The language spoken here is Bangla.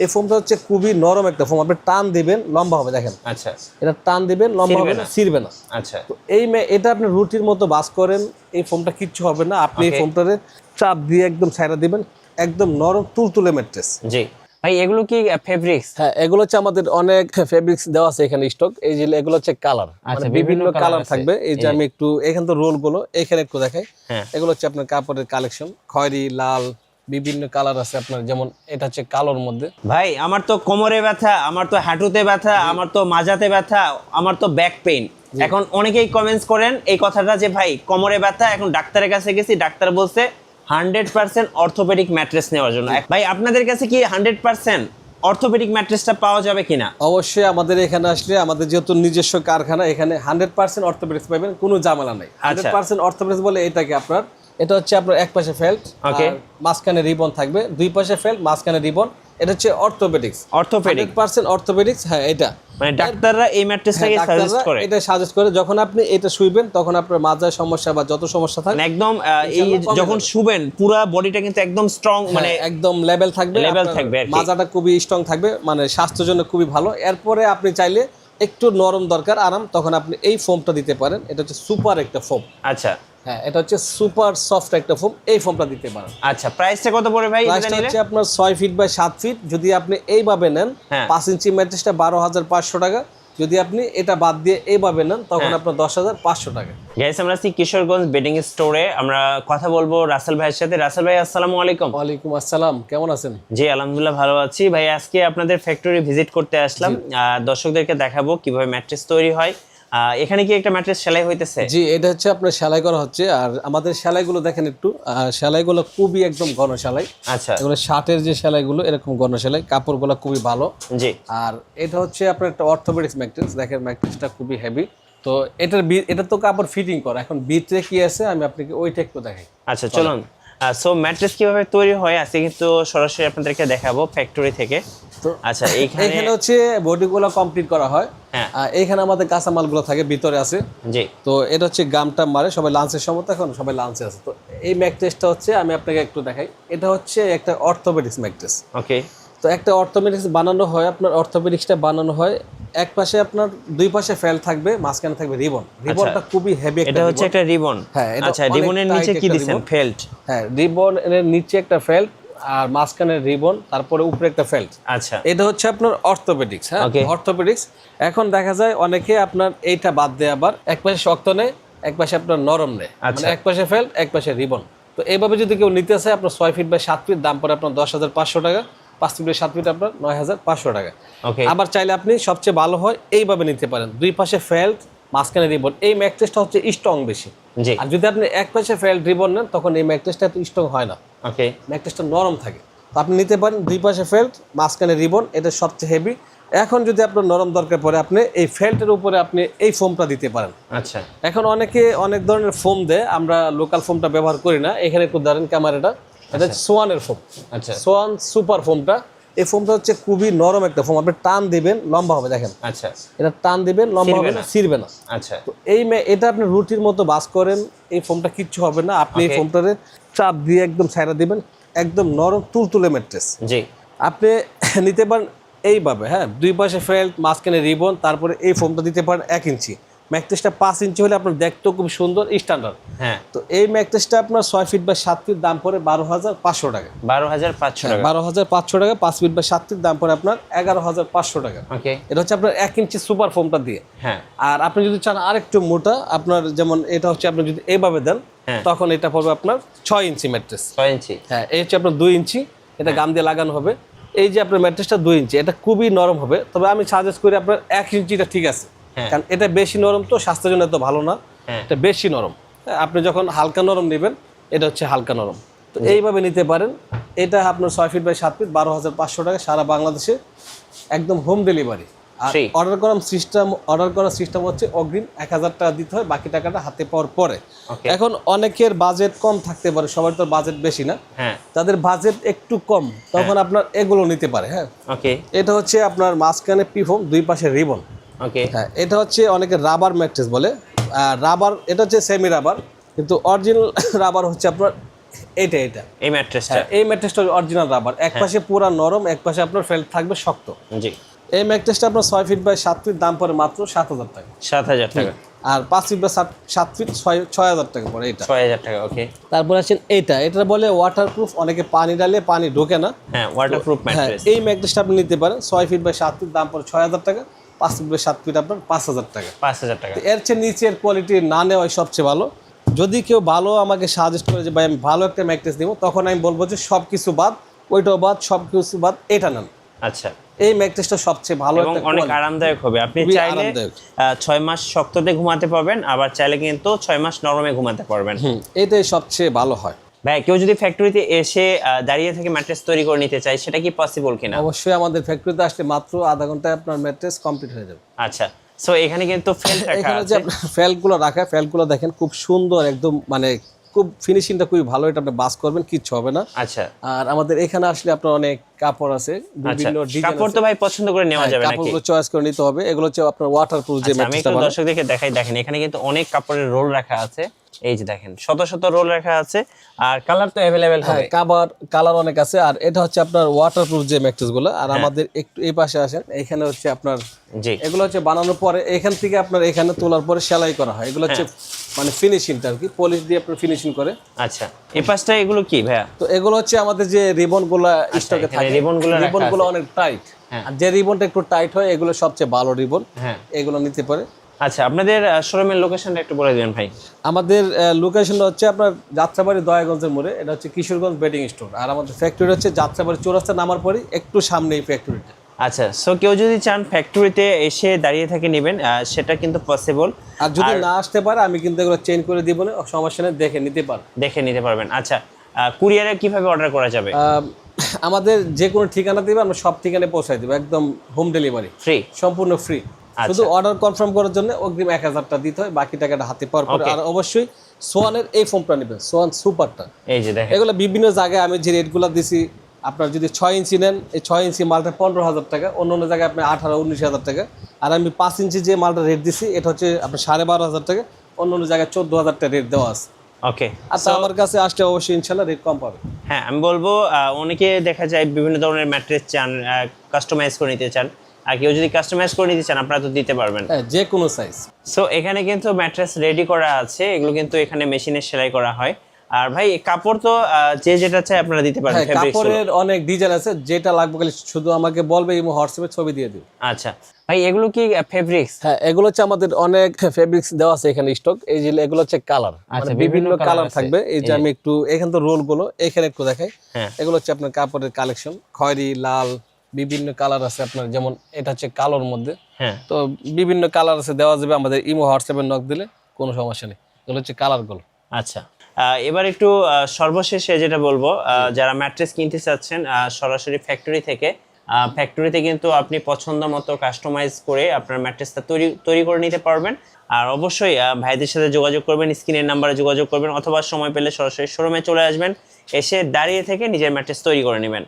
এই ফোমটা হচ্ছে খুবই নরম একটা ফোম। আপনি টান দিবেন লম্বা হবে দেখেন। আচ্ছা। এটা টান দিবেন লম্বা হবে না। ছিঁড়বে না। আচ্ছা। তো এই মে- এটা আপনি রুটির মতো বাস করেন এই ফোমটা কিচ্ছু হবে না। আপনি এই. ফোমটারে চাপ দিয়ে একদম ছাইড়া দিবেন একদম নরম তুলতুলে ম্যাট্রেস। জি। ভাই এগুলো কি ফেব্রিক্স হ্যাঁ এগুলো হচ্ছে আমাদের অনেক ফেব্রিক্স দেওয়া আছে এখানে স্টক এই যে এগুলো হচ্ছে কালার আচ্ছা, বিভিন্ন বিভিন্ন কালার থাকবে। এই যে আমি একটু এখানে তো রোলগুলো এখানে একটু দেখাই। হ্যাঁ। এগুলো হচ্ছে আপনার কাপড়ের কালেকশন খয়েরি লাল বিভিন্ন কালার আছে আপনার যেমন এটা হচ্ছে কালোর মধ্যে। ভাই আমার তো কোমরে ব্যথা আমার তো হাঁটুতে ব্যথা আমার তো মাজাতে ব্যথা আমার তো ব্যাক পেইন এখন অনেকেই কমেন্টস করেন এই কথাটা যে ভাই কোমরে ব্যথা এখন ডাক্তারের কাছে গেছি ডাক্তার বলছে হান্ড্রেড পার্সেন্ট অর্থোপেডিক ম্যাট্রেস নেওয়ার জন্য। ভাই আপনাদের কাছে কি হান্ড্রেড পার্সেন্ট অর্থোপেডিক ম্যাট্রেসটা পাওয়া যাবে কিনা? অবশ্যই আমাদের এখানে আসলে আমাদের যেহেতু নিজস্ব কারখানা এখানে হান্ড্রেড পার্সেন্ট অর্থোপেডিক্স পাবেন কোনো ঝামেলা নেই। হান্ড্রেড পার্সেন্ট অর্থোপেডিক্স বলে এটাকে আপনার এটা হচ্ছে আপনার এক পাশে ফেল্ট Okay. মাঝখানে রিবন থাকবে। দুই পাশে ফেল্ট মাঝখানে রিবন। এটা হচ্ছে অর্থোপেডিক্স। অর্থোপেডিক। পার্সেন্ট অর্থোপেডিক্স হ্যাঁ এটা। মানে ডাক্তাররা এই ম্যাট্রেসটাকে হ্যাঁ, সাজেস্ট করে। এটা সাজেস্ট করে। যখন আপনি এটা শুইবেন তখন আপনার মাজার সমস্যা বা যত সমস্যা থাকে মানে একদম এই যখন। শুবেন পুরো বডিটা কিন্তু একদম স্ট্রং মানে মানে একদম লেভেল থাকবে। আপনার থাকবে মাজাটা খুবই স্ট্রং থাকবে মানে স্বাস্থ্যের জন্য খুবই ভালো। এরপরে আপনি চাইলে একটু নরম দরকার আরাম তখন আপনি এই ফোমটা দিতে পারেন। এটা হচ্ছে সুপার একটা ফোম। আচ্ছা। হ্যাঁ এটা হচ্ছে সুপার সফট একটা ফোম এই ফোমটা দিতে পারেন। আচ্ছা প্রাইসটা কত পড়ে ভাই প্রাইসটা হচ্ছে আপনার ছয় ফিট বাই সাত ফিট। যদি আপনি এইভাবে নেন হ্যাঁ। পাঁচ ইঞ্চি ম্যাট্রেসটা বারো হাজার পাঁচশো টাকা। যদি আপনি এটা বাদ দিয়ে এইভাবে নেন তখন হ্যাঁ। আপনার দশ হাজার পাঁচশো টাকা। গাইস আমরা আছি কিশোরগঞ্জ বেডিং স্টোরে। আমরা কথা বলব রাসেল ভাইয়ের সাথে। রাসেল ভাই আসসালামু আলাইকুম। ওয়ালাইকুম আসসালাম। কেমন আছেন? জি আলহামদুলিল্লাহ ভালো আছি। ভাই আজকে আপনাদের ফ্যাক্টরি ভিজিট করতে আসলাম। দর্শকদেরকে দেখাবো কীভাবে ম্যাট্রেস তৈরি হয়। এখানে কি একটা ম্যাট্রেস সেলাই হইতেছে? জি এটা হচ্ছে আপনার সেলাই করা হচ্ছে। আর আমাদের সেলাইগুলো দেখেন একটু সেলাইগুলো খুবই একদম ঘন সেলাই। আচ্ছা। এগুলো শার্টের যে সেলাইগুলো এরকম ঘন সেলাই কাপড়গুলো খুবই ভালো। জি। আর এটা হচ্ছে আপনার একটা অর্থোপেডিক্স ম্যাট্রেস। দেখেন ম্যাট্রেসটা খুবই হেভি তো এটার এটা তো কাপড় ফিটিং করা। এখন ভিতরে কি আছে আমি আপনাকে ওইটা একটু দেখাই। আচ্ছা চলুন। সো ম্যাট্রেস কীভাবে তৈরি হয় আজকে কিন্তু সরাসরি আপনাদেরকে দেখাবো ফ্যাক্টরি থেকে। আচ্ছা এইখানে এখানে হচ্ছে বডিগুলো কমপ্লিট করা হয়। হ্যাঁ। এইখানে আমাদের কাঁচামালগুলো থাকে ভিতরে আছে। জি। তো এটা হচ্ছে গামটা মারে সবাই লাঞ্চের সময় তো এখন সবাই লাঞ্চে আছে। তো এই ম্যাট্রেসটা হচ্ছে আমি আপনাকে একটু দেখাই। এটা হচ্ছে একটা অর্থোপেডিক্স ম্যাট্রেস ওকে তো একটা অর্থোপেডিক্স বানানো হয় আপনার অর্থোপেডিক্সটা বানানো হয় এক পাশে আপনার দুই পাশে ফেল থাকবে মাঝখানে থাকবে রিবন। রিবনটা খুবই হেভি এটা হচ্ছে একটা রিবন। হ্যাঁ, আচ্ছা রিবনের নিচে কি ribbon। ফেল্ট হ্যাঁ রিবন এর নিচে একটা ফেল্ট আর মাঝখানে রিবন তারপরে উপরে একটা ফেল্ট আচ্ছা। এটা হচ্ছে আপনার অর্থোপেডিক্স হ্যাঁ. অর্থোপেডিক্স এখন দেখা যায় অনেকে আপনার এইটা বাদ দেয় আবার এক পাশে শক্ত নেয় এক পাশে আপনার নরম নেয়। আচ্ছা। মানে এক পাশে ফেল্ট এক পাশে রিবন। তো এইভাবে যদি কেউ নিতে চায় আপনার ছয় ফিট বা সাত ফিট দাম পড়ে আপনার দশ হাজার পাঁচশো টাকা। পাঁচ ফিট সাত ফিট আপনার নয় হাজার পাঁচশো টাকা। ওকে আবার চাইলে আপনি সবচেয়ে ভালো হয় এইভাবে নিতে পারেন। দুই পাশে ফেল্ট মাঝখানে রিবন এই ম্যাকটেসটা হচ্ছে স্ট্রং বেশি। আর যদি আপনি এক পাশে ফেল্ট রিবন নেন তখন এই ম্যাকটেসটা এত স্ট্রং হয় না। ওকে ম্যাকটেসটা নরম থাকে। তো আপনি নিতে পারেন দুই পাশে ফেল্ট মাঝখানে রিবন এটা সবচেয়ে হেভি এখন যদি আপনার নরম দরকার পড়ে আপনি এই ফেল্টের উপরে আপনি এই ফোমটা দিতে পারেন। আচ্ছা। এখন অনেকে অনেক ধরনের ফোম দেয় আমরা লোকাল ফোমটা ব্যবহার করি না। এখানে একটু ধরেন ক্যামেরাটা এটা সোয়ানের ফোম। আচ্ছা। সোয়ান সুপার ফোমটা। এই ফোমটা হচ্ছে খুবই নরম একটা ফোম। আপনি টান দিবেন লম্বা হবে দেখেন। আচ্ছা। এটা টান দিবেন লম্বা হবে না। ছিঁড়বে না। আচ্ছা। তো এই এটা আপনি রুটির মতো বাস করেন এই ফোমটা কিচ্ছু হবে না। আপনি এই. ফোমটারে চাপ দিয়ে একদম ছাইড়া দিবেন একদম নরম তুলতুলে ম্যাট্রেস। জি। আপনি নিতে পারেন এইভাবে হ্যাঁ? দুই পাশে ফেল্ট মাঝখানে রিবন তারপরে এই ফোমটা দিতে পারেন এক ইঞ্চি। ম্যাকটেসটা পাঁচ ইঞ্চি হলে আপনার দেখতেও খুব সুন্দর স্ট্যান্ডার্ড হ্যাঁ। তো এই ম্যাকটেসটা আপনার ছয় ফিট বা সাত ফিট দাম পড়ে বারো হাজার পাঁচশো টাকা। বারো হাজার পাঁচশো টাকা। বারো হাজার পাঁচশো টাকা পাঁচ ফিট বা সাত ফিট দাম পড়ে আপনার এগারো হাজার পাঁচশো টাকা। ওকে এটা হচ্ছে আপনার এক ইঞ্চি সুপার ফোমটা দিয়ে। হ্যাঁ। আর আপনি যদি চান আরেকটু মোটা আপনার যেমন এটা হচ্ছে আপনি যদি এইভাবে দেন হ্যাঁ। তখন এটা পড়বে আপনার ছয় ইঞ্চি ম্যাট্রেস ছয় ইঞ্চি হ্যাঁ এই হচ্ছে আপনার দুই ইঞ্চি এটা গাম দিয়ে লাগানো হবে। এই যে আপনার ম্যাট্রেসটা দুই ইঞ্চি এটা খুবই নরম হবে। তবে আমি সাজেস্ট করি আপনার এক ইঞ্চিটা ঠিক আছে। হ্যাঁ। কারণ এটা বেশি নরম তো স্বাস্থ্যের জন্য এত ভালো না। হ্যাঁ। এটা বেশি নরম। হ্যাঁ, আপনি যখন হালকা নরম নেবেন এটা হচ্ছে হালকা নরম। তো এইভাবে নিতে পারেন। এটা আপনার ছয় ফিট বাই সাত ফিট বারো হাজার পাঁচশো টাকা সারা বাংলাদেশে একদম হোম ডেলিভারি আর অর্ডার করার সিস্টেম অর্ডার করার সিস্টেম হচ্ছে অগ্রিম এক হাজার টাকা দিতে হয় বাকি টাকাটা হাতে পাওয়ার পরে। এখন অনেকের বাজেট কম থাকতে পারে সবার তো বাজেট বেশি না। হ্যাঁ। তাদের বাজেট একটু কম তখন আপনার এগুলো নিতে পারে হ্যাঁ। এটা হচ্ছে আপনার মাঝখানে পিফোম দুই পাশে রিবন ওকে হ্যাঁ এটা হচ্ছে অনেকে রাবার ম্যাট্রেস বলে। রাবার এটা হচ্ছে সেমি রাবার কিন্তু অরিজিনাল রাবার হচ্ছে আপনার এইটা এটা এই ম্যাট্রেসটা হ্যাঁ এই ম্যাট্রেসটা অরিজিনাল রাবার এক পাশে পুরা নরম এক পাশে আপনার ফেল্ট থাকবে শক্ত। জি। এই ম্যাট্রেসটা আপনার ছয় ফিট বাই সাত ফিট দাম পড়ে মাত্র সাত হাজার টাকা। সাত হাজার টাকা। আর পাঁচ ফিট বা সাত ফিট ছয় ছয় হাজার টাকা পড়ে এটা ছয় হাজার টাকা ওকে তারপর আছেন এইটা। এটা বলে ওয়াটারপ্রুফ অনেকে পানি ডালে পানি ঢোকে না। হ্যাঁ ওয়াটারপ্রুফ হ্যাঁ ম্যাট্রেস এই ম্যাট্রেসটা আপনি নিতে পারেন। ছয় ফিট বাই সাত ফিট দাম পড়ে ছয় হাজার টাকা। পাঁচ ফিট সাত ফিট আপনার পাঁচ হাজার টাকা। পাঁচ হাজার টাকা। এর চেয়ে নিচের কোয়ালিটি না নেওয়াই সবচেয়ে ভালো। যদি কেউ ভালো আমাকে সাজেস্ট করে যে ভাই আমি ভালো একটা ম্যাট্রেস দিব তখন আমি বলব যে সব কিছু বাদ ওইটাও বাদ সব কিছু বাদ এটা নেন। আচ্ছা। এই ম্যাট্রেসটা সবচেয়ে ভালো এবং অনেক আরামদায়ক হবে। আপনি চাইলে। ছয় মাস শক্ততে ঘুমাতে পারবেন আবার চাইলে কিন্তু ছয় মাস নরমে ঘুমাতে পারবেন। এটাই সবচেয়ে ভালো হয়। ভাই কেউ যদি ফ্যাক্টরিতে এসে দাঁড়িয়ে থেকে ম্যাট্রেস তৈরি করে নিতে চায় সেটা কি পসিবল কিনা? অবশ্যই আমাদের ফ্যাক্টরিতে আসলে মাত্র আধা ঘন্টায় আপনার ম্যাট্রেস কমপ্লিট হয়ে যাবে। আচ্ছা সো এখানে কিন্তু ফেল রাখা এখানে যে আছে। ফ্যালগুলো রাখা ফ্যালগুলো দেখেন খুব সুন্দর একদম মানে খুব ফিনিশিংটা খুবই ভালো এটা আপনি বাস করবেন কিচ্ছু হবে না। আচ্ছা। আর আমাদের এখানে আসলে আপনার অনেক কাপড় আছে আচ্ছা বিভিন্ন ডিজাইন কাপড় তো ভাই পছন্দ করে নেওয়া যাবে নাকি? কাপড়গুলো চয়েস করে নিতে হবে এগুলো হচ্ছে আপনার ওয়াটারপ্রুফ যে আচ্ছা, আমি একটু দর্শকদেরকে দেখাই দেখেন এখানে কিন্তু অনেক কাপড়ের রোল রাখা আছে। এই যে দেখেন শত শত রোল রাখা আছে আর কালার তো অ্যাভেলেবেল হ্যাঁ হবে। কাবার কালার অনেক আছে। আর এটা হচ্ছে আপনার ওয়াটারপ্রুফ যে ম্যাট্রেসগুলো আর আমাদের একটু এই পাশে আসেন এখানে হচ্ছে আপনার জি। এগুলো হচ্ছে বানানোর পরে এখান থেকে আপনার এখানে তোলার পরে সেলাই করা হয়। এগুলো হচ্ছে মানে ফিনিশিংটা আর কি পলিশ দিয়ে আপনার ফিনিশিং করে। আচ্ছা এই পাশটা এগুলো কি ভাইয়া? তো এগুলো হচ্ছে আমাদের যে রিবনগুলা স্টকে আচ্ছা, থাকে ribbon গুলো রিবনগুলো অনেক টাইট হ্যাঁ। আর যে রিবনটা একটু টাইট হয় এগুলো সবচেয়ে ভালো রিবন হ্যাঁ। এগুলো নিতে পারে। আচ্ছা আপনাদের শোরুমের লোকেশনটা একটু বলে দিবেন ভাই। আমাদের লোকেশনটা হচ্ছে আপনার যাত্রাবাড়ি দয়াগঞ্জের মোড়ে এটা হচ্ছে কিশোরগঞ্জ বেডিং স্টোর আর আমাদের ফ্যাক্টরি হচ্ছে যাত্রাবাড়ি চৌরাস্তা নামার পরে একটু সামনে এই ফ্যাক্টরিটা আচ্ছা সো কেউ যদি চান ফ্যাক্টরিতে এসে দাঁড়িয়ে থেকে নেবেন সেটা কিন্তু পসিবল আর যদি না আসতে পারে আমি কিন্তু এগুলো চেঞ্জ করে দিব না সমস্যা নেই দেখে নিতে পারো দেখে নিতে পারবেন। আচ্ছা কুরিয়ারে কীভাবে অর্ডার করা যাবে? আমাদের যে কোনো ঠিকানা দিবে আমরা সব ঠিকানায় পৌঁছাই দেবো একদম হোম ডেলিভারি ফ্রি সম্পূর্ণ ফ্রি। শুধু অর্ডার কনফার্ম করার জন্য অগ্রিম এক হাজারটা দিতে হয় বাকি টাকাটা হাতে পাওয়ার পরে। আর অবশ্যই সোয়ানের এই ফোনটা নেবেন সোয়ান সুপারটা। এই যে দেখেন। এগুলো বিভিন্ন জায়গায় আমি যে রেটগুলো দিছি আপনার যদি ছয় ইঞ্চি নেন এই ছয় ইঞ্চি মালটা পনেরো হাজার টাকা অন্য অন্য জায়গায় আপনি আঠারো উনিশ হাজার টাকা। আর আমি পাঁচ ইঞ্চি যে মালটা রেট দিছি এটা হচ্ছে আপনার সাড়ে বারো হাজার টাকা অন্য অন্য জায়গায় চোদ্দ হাজার টাকা রেট দেওয়া আছে। ওকে আচ্ছা আমার কাছে আসলে অবশ্যই ইনশাল্লাহ রেট কম পাবে। হ্যাঁ আমি বলব অনেকে দেখা যায় বিভিন্ন ধরনের ম্যাট্রেস চান কাস্টমাইজ করে নিতে চান। আর কেউ যদি কাস্টমাইজ করে নিতে চান আপনারা তো দিতে পারবেন। যে কোনো সাইজ সো এখানে কিন্তু ম্যাট্রেস রেডি করা আছে। এগুলো কিন্তু এখানে মেশিনে সেলাই করা হয়। আর ভাই কাপড় তো যে যেটা চাই আপনারা দিতে পারবেন হ্যাঁ। কাপড়ের অনেক ডিজাইন আছে। যেটা লাগবে খালি শুধু আমাকে বলবে এই হোয়াটসঅ্যাপে ছবি দিয়ে দিবে। আচ্ছা। ভাই এগুলো কি ফেব্রিক্স হ্যাঁ এগুলো হচ্ছে আমাদের অনেক ফেব্রিক্স দেওয়া আছে এখানে স্টক এই যে এগুলো হচ্ছে কালার আচ্ছা, বিভিন্ন বিভিন্ন কালার থাকবে। এই যে আমি একটু এখানে তো রোলগুলো এখানে একটু দেখাই। হ্যাঁ। এগুলো হচ্ছে আপনার কাপড়ের কালেকশন খয়েরি লাল বিভিন্ন কালার আছে আপনার যেমন এটা হচ্ছে কালোর মধ্যে। হ্যাঁ। তো বিভিন্ন কালার আছে দেওয়া যাবে আমাদের ইমো হোয়াটসঅ্যাপে নক দিলে কোনো সমস্যা নেই। এগুলো হচ্ছে কালারগুলো। আচ্ছা। এবার একটু সর্বশেষে যেটা বলব যারা ম্যাট্রেস কিনতে চাচ্ছেন সরাসরি ফ্যাক্টরি থেকে ফ্যাক্টরিতে কিন্তু আপনি পছন্দ মতো কাস্টমাইজ করে আপনার ম্যাট্রেসটা তৈরি তৈরি করে নিতে পারবেন। আর অবশ্যই ভাইদের সাথে যোগাযোগ করবেন স্ক্রিনের নাম্বারে যোগাযোগ করবেন অথবা সময় পেলে সরাসরি শোরুমে চলে আসবেন এসে দাঁড়িয়ে থেকে নিজের ম্যাট্রেস তৈরি করে নেবেন।